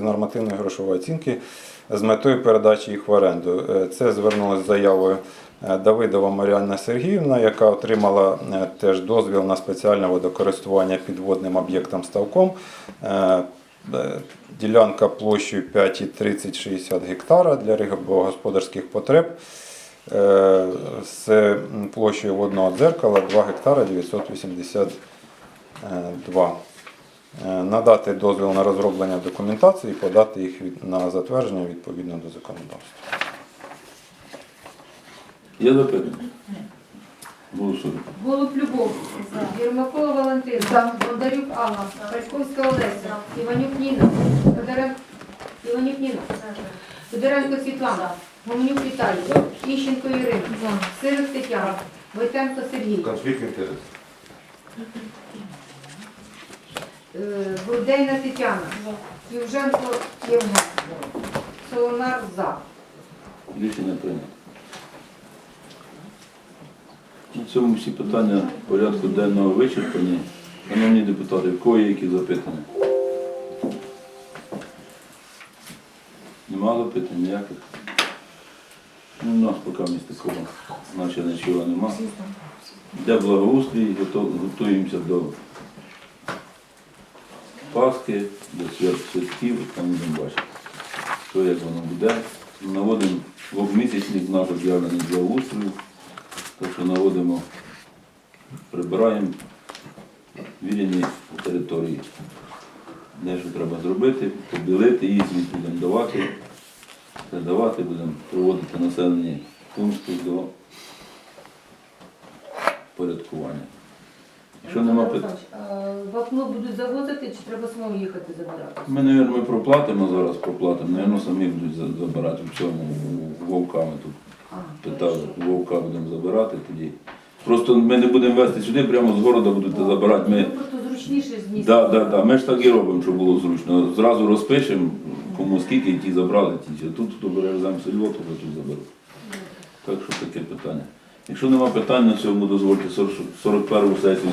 нормативної грошової оцінки з метою передачі їх в оренду. Е, Це звернулася з заявою е, Давидова Маріанна Сергіївна, яка отримала е, теж дозвіл на спеціальне водокористування підводним об'єктом ставком. Ділянка площею 5,30-60 гектара для рибогосподарських потреб з площею водного дзеркала 2 гектара 982. Е, Надати дозвіл на розроблення документації і подати їх на затвердження відповідно до законодавства. Є запитання? Голосуємо. Голуб Любов, Єрмакова Валентина, Бондарюк Алла, Пальковська Олеся, Іванюк Ніна, Федоренко Іванюк Ніна, Федоренко Світлана, Гомонюк Віталій, Іщенко Ірина, Сирик Тетяна, Войтенко Сергій, Конфлікт інтересів. Е, Бурдейна Тетяна, Ювженко Євген, Солонар За. Рішення прийнято. На цьому всі питання порядку денного вичерпані. Шановні депутати, в кого є які запитання? Нема запитань ніяких? Ну, у нас поки місць такого, наче нічого нема. Де благоустрій, готуємося до Пасхи, до свят святків, там будемо бачити, що як воно буде. Наводимо двохмісячник наш об'явлений благоустрою, так що наводимо, прибираємо віряні території. Де що треба зробити, побілити, їх звідти будемо давати, передавати, будемо проводити населені пункти до порядкування. Якщо нема питань. Вапно будуть завозити чи треба самому їхати забирати? Ми, мабуть, ми проплатимо зараз, проплатимо, мабуть, самі будуть за- забирати в цьому вовками тут. А, Питали, вовка будемо забирати тоді. Просто ми не будемо вести сюди, прямо з города будете забирати. Ми, Ну, Просто зручніше з міста. да, да, да, ми ж так і робимо, щоб було зручно. Зразу розпишемо, кому скільки, і ті забрали, ті. Тут хто бере то тут заберуть. Так що таке питання. Якщо нема питань на цьому, дозвольте 41 сесію